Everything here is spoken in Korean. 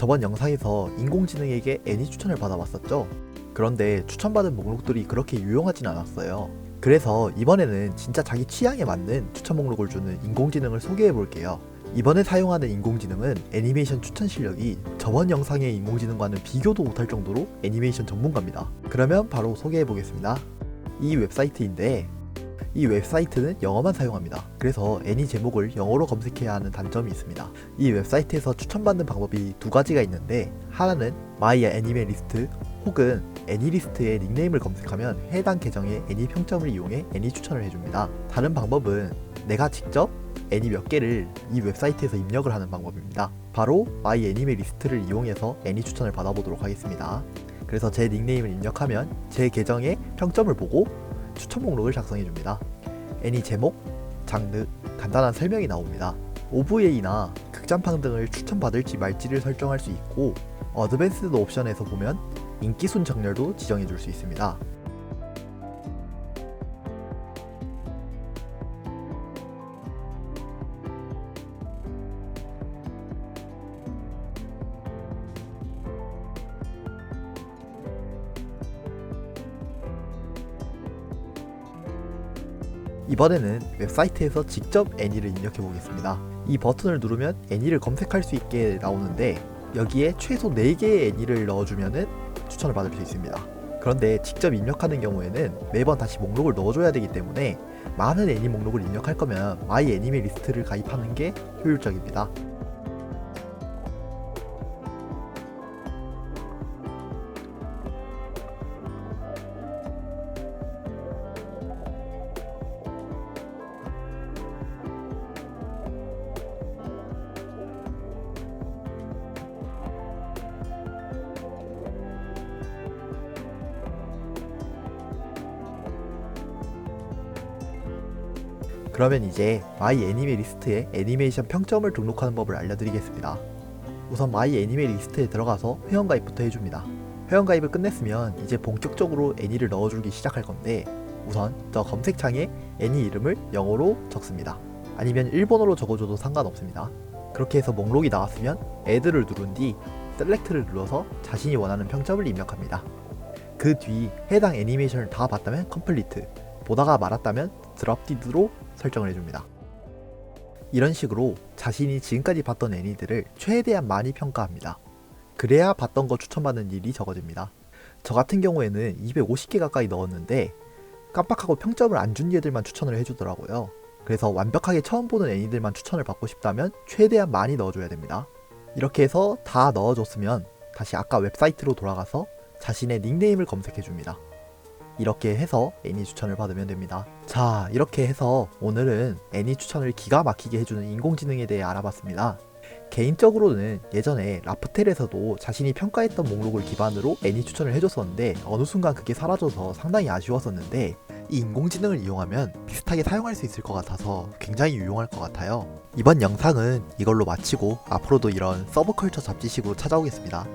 저번 영상에서 인공지능에게 애니 추천을 받아봤었죠. 그런데 추천받은 목록들이 그렇게 유용하진 않았어요. 그래서 이번에는 진짜 자기 취향에 맞는 추천 목록을 주는 인공지능을 소개해 볼게요. 이번에 사용하는 인공지능은 애니메이션 추천 실력이 저번 영상의 인공지능과는 비교도 못할 정도로 애니메이션 전문가입니다. 그러면 바로 소개해 보겠습니다. 이 웹사이트인데 이 웹사이트는 영어만 사용합니다. 그래서 애니 제목을 영어로 검색해야 하는 단점이 있습니다. 이 웹사이트에서 추천받는 방법이 두 가지가 있는데 하나는 마이 애니메 리스트 혹은 애니리스트에 닉네임을 검색하면 해당 계정의 애니 평점을 이용해 애니 추천을 해줍니다. 다른 방법은 내가 직접 애니 몇 개를 이 웹사이트에서 입력을 하는 방법입니다. 바로 마이 애니메 리스트를 이용해서 애니 추천을 받아보도록 하겠습니다. 그래서 제 닉네임을 입력하면 제 계정의 평점을 보고 추천 목록을 작성해 줍니다. 애니 제목, 장르, 간단한 설명이 나옵니다. OVA나 극장판 등을 추천받을지 말지를 설정할 수 있고 어드밴스드 옵션에서 보면 인기 순 정렬도 지정해 줄 수 있습니다. 이번에는 웹사이트에서 직접 애니를 입력해 보겠습니다. 이 버튼을 누르면 애니를 검색할 수 있게 나오는데 여기에 최소 4개의 애니를 넣어주면 추천을 받을 수 있습니다. 그런데 직접 입력하는 경우에는 매번 다시 목록을 넣어줘야 되기 때문에 많은 애니 목록을 입력할 거면 마이 애니메 리스트를 가입하는 게 효율적입니다. 그러면 이제 마이 애니메 리스트에 애니메이션 평점을 등록하는 법을 알려드리겠습니다. 우선 마이 애니메 리스트에 들어가서 회원가입부터 해줍니다. 회원가입을 끝냈으면 이제 본격적으로 애니를 넣어주기 시작할 건데 우선 저 검색창에 애니 이름을 영어로 적습니다. 아니면 일본어로 적어줘도 상관없습니다. 그렇게 해서 목록이 나왔으면 애드를 누른 뒤 셀렉트를 눌러서 자신이 원하는 평점을 입력합니다. 그 뒤 해당 애니메이션을 다 봤다면 컴플리트, 보다가 말았다면 드랍디드로 설정을 해줍니다. 이런 식으로 자신이 지금까지 봤던 애니들을 최대한 많이 평가합니다. 그래야 봤던 거 추천받는 일이 적어집니다. 저 같은 경우에는 250개 가까이 넣었는데 깜빡하고 평점을 안준 얘들만 추천을 해주더라고요. 그래서 완벽하게 처음 보는 애니들만 추천을 받고 싶다면 최대한 많이 넣어줘야 됩니다. 이렇게 해서 다 넣어줬으면 다시 아까 웹사이트로 돌아가서 자신의 닉네임을 검색해줍니다. 이렇게 해서 애니 추천을 받으면 됩니다. 자, 이렇게 해서 오늘은 애니 추천을 기가 막히게 해주는 인공지능에 대해 알아봤습니다. 개인적으로는 예전에 라프텔에서도 자신이 평가했던 목록을 기반으로 애니 추천을 해줬었는데 어느 순간 그게 사라져서 상당히 아쉬웠었는데 이 인공지능을 이용하면 비슷하게 사용할 수 있을 것 같아서 굉장히 유용할 것 같아요. 이번 영상은 이걸로 마치고 앞으로도 이런 서브컬처 잡지식으로 찾아오겠습니다.